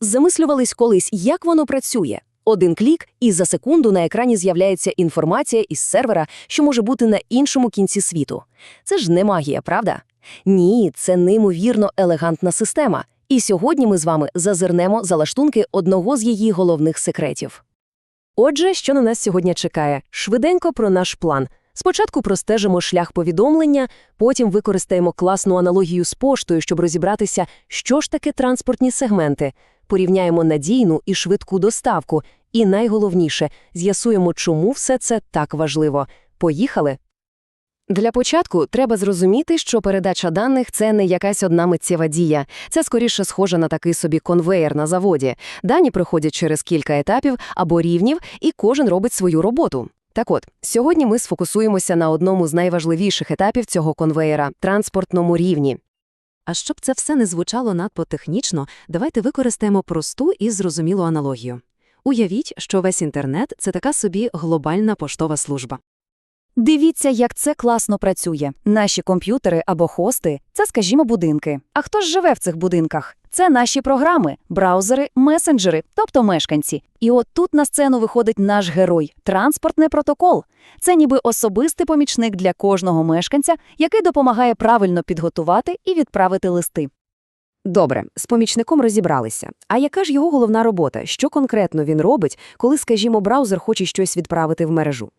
Замислювались колись, як воно працює. Один клік, і за секунду на екрані з'являється інформація із сервера, що може бути на іншому кінці світу. Це ж не магія, правда? Ні, це неймовірно елегантна система. І сьогодні ми з вами зазирнемо за лаштунки одного з її головних секретів. Отже, що на нас сьогодні чекає? Швиденько про наш план. Спочатку простежимо шлях повідомлення, потім використаємо класну аналогію з поштою, щоб розібратися, що ж таке транспортні сегменти. Порівняємо надійну і швидку доставку. І найголовніше, з'ясуємо, чому все це так важливо. Поїхали? Для початку треба зрозуміти, що передача даних – це не якась одна миттєва дія. Це скоріше схоже на такий собі конвеєр на заводі. Дані проходять через кілька етапів або рівнів, і кожен робить свою роботу. Так от, сьогодні ми сфокусуємося на одному з найважливіших етапів цього конвеєра – транспортному рівні. А щоб це все не звучало надто технічно, давайте використаємо просту і зрозумілу аналогію. Уявіть, що весь інтернет – це така собі глобальна поштова служба. Дивіться, як це класно працює. Наші комп'ютери або хости це, скажімо, будинки. А хто ж живе в цих будинках? Це наші програми, браузери, месенджери, тобто мешканці. І от тут на сцену виходить наш герой транспортний протокол. Це ніби особистий помічник для кожного мешканця, який допомагає правильно підготувати і відправити листи. Добре, з помічником розібралися. А яка ж його головна робота? Що конкретно він робить, коли, скажімо, браузер хоче щось відправити в мережу?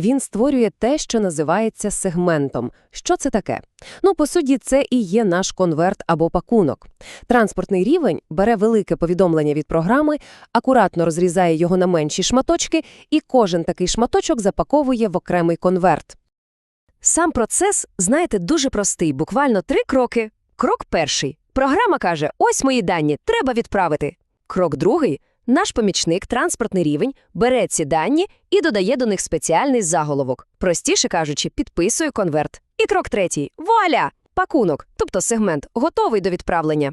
Він створює те, що називається сегментом. Що це таке? Ну, по суті, це і є наш конверт або пакунок. Транспортний рівень бере велике повідомлення від програми, акуратно розрізає його на менші шматочки, і кожен такий шматочок запаковує в окремий конверт. Сам процес, знаєте, дуже простий, буквально три кроки. Крок перший. Програма каже: ось мої дані, треба відправити. Крок другий. Наш помічник, транспортний рівень, бере ці дані і додає до них спеціальний заголовок. Простіше кажучи, підписує конверт. І крок третій вуаля! Пакунок, тобто сегмент, готовий до відправлення.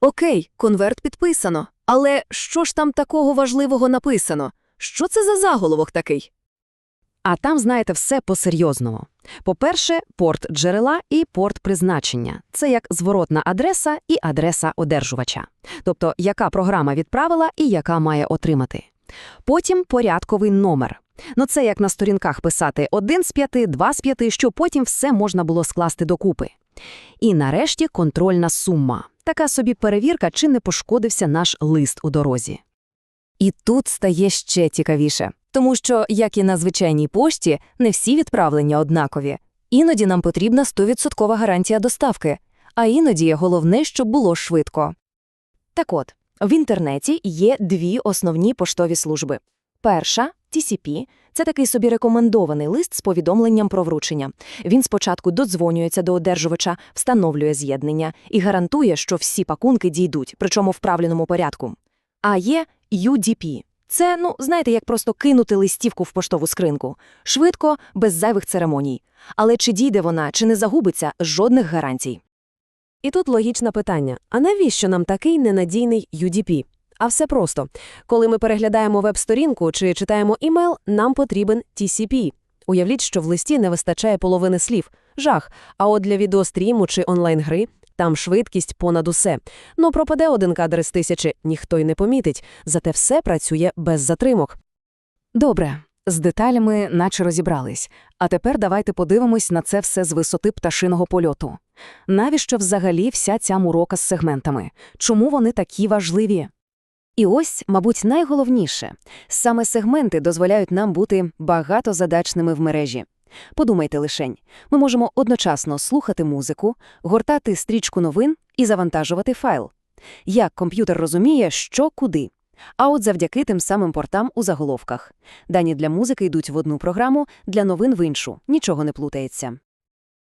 Окей, конверт підписано. Але що ж там такого важливого написано? Що це за заголовок такий? А там, знаєте, все по-серйозному. По-перше, порт джерела і порт призначення. Це як зворотна адреса і адреса одержувача. Тобто, яка програма відправила і яка має отримати. Потім порядковий номер. Ну це як на сторінках писати один з п'яти, два з п'яти, що потім все можна було скласти докупи. І нарешті контрольна сума. Така собі перевірка, чи не пошкодився наш лист у дорозі. І тут стає ще цікавіше. Тому що, як і на звичайній пошті, не всі відправлення однакові. Іноді нам потрібна 100% гарантія доставки, а іноді головне, щоб було швидко. Так от, в інтернеті є дві основні поштові служби. Перша – TCP – це такий собі рекомендований лист з повідомленням про вручення. Він спочатку додзвонюється до одержувача, встановлює з'єднання і гарантує, що всі пакунки дійдуть, причому в правильному порядку. А є UDP – це, ну, знаєте, як просто кинути листівку в поштову скринку. Швидко, без зайвих церемоній. Але чи дійде вона, чи не загубиться, жодних гарантій. І тут логічне питання. А навіщо нам такий ненадійний UDP? А все просто. Коли ми переглядаємо веб-сторінку чи читаємо імейл, нам потрібен TCP. Уявіть, що в листі не вистачає половини слів. Жах. А от для відеостріму чи онлайн-гри там швидкість понад усе. Ну пропаде один кадр з тисячі, ніхто й не помітить, зате все працює без затримок. Добре, з деталями наче розібрались. А тепер давайте подивимось на це все з висоти пташиного польоту. Навіщо взагалі вся ця мурока з сегментами? Чому вони такі важливі? І ось, мабуть, найголовніше саме сегменти дозволяють нам бути багатозадачними в мережі. Подумайте лишень, ми можемо одночасно слухати музику, гортати стрічку новин і завантажувати файл. Як комп'ютер розуміє, що куди. А от завдяки тим самим портам у заголовках. Дані для музики йдуть в одну програму, для новин в іншу, нічого не плутається.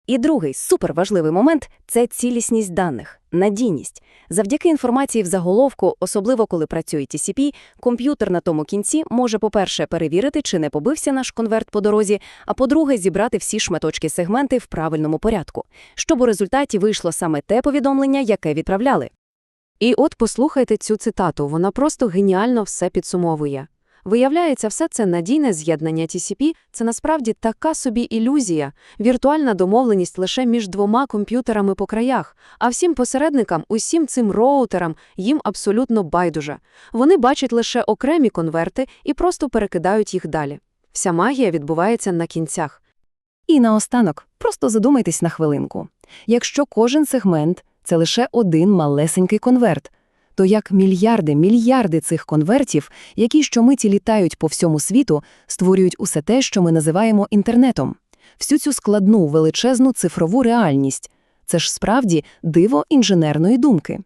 І другий суперважливий момент це цілісність даних, надійність. Завдяки інформації в заголовку, особливо коли працює TCP, комп'ютер на тому кінці може, по-перше, перевірити, чи не побився наш конверт по дорозі, а по-друге, зібрати всі шматочки сегменти в правильному порядку, щоб у результаті вийшло саме те повідомлення, яке відправляли. І от послухайте цю цитату, вона просто геніально все підсумовує. Виявляється, все це надійне з'єднання TCP – це насправді така собі ілюзія, віртуальна домовленість лише між двома комп'ютерами по краях, а всім посередникам, усім цим роутерам їм абсолютно байдуже. Вони бачать лише окремі конверти і просто перекидають їх далі. Вся магія відбувається на кінцях. І наостанок, просто задумайтесь на хвилинку. Якщо кожен сегмент – це лише один малесенький конверт, то як мільярди, мільярди цих конвертів, які щомиті літають по всьому світу, створюють усе те, що ми називаємо інтернетом. Всю цю складну, величезну цифрову реальність. Це ж справді диво інженерної думки.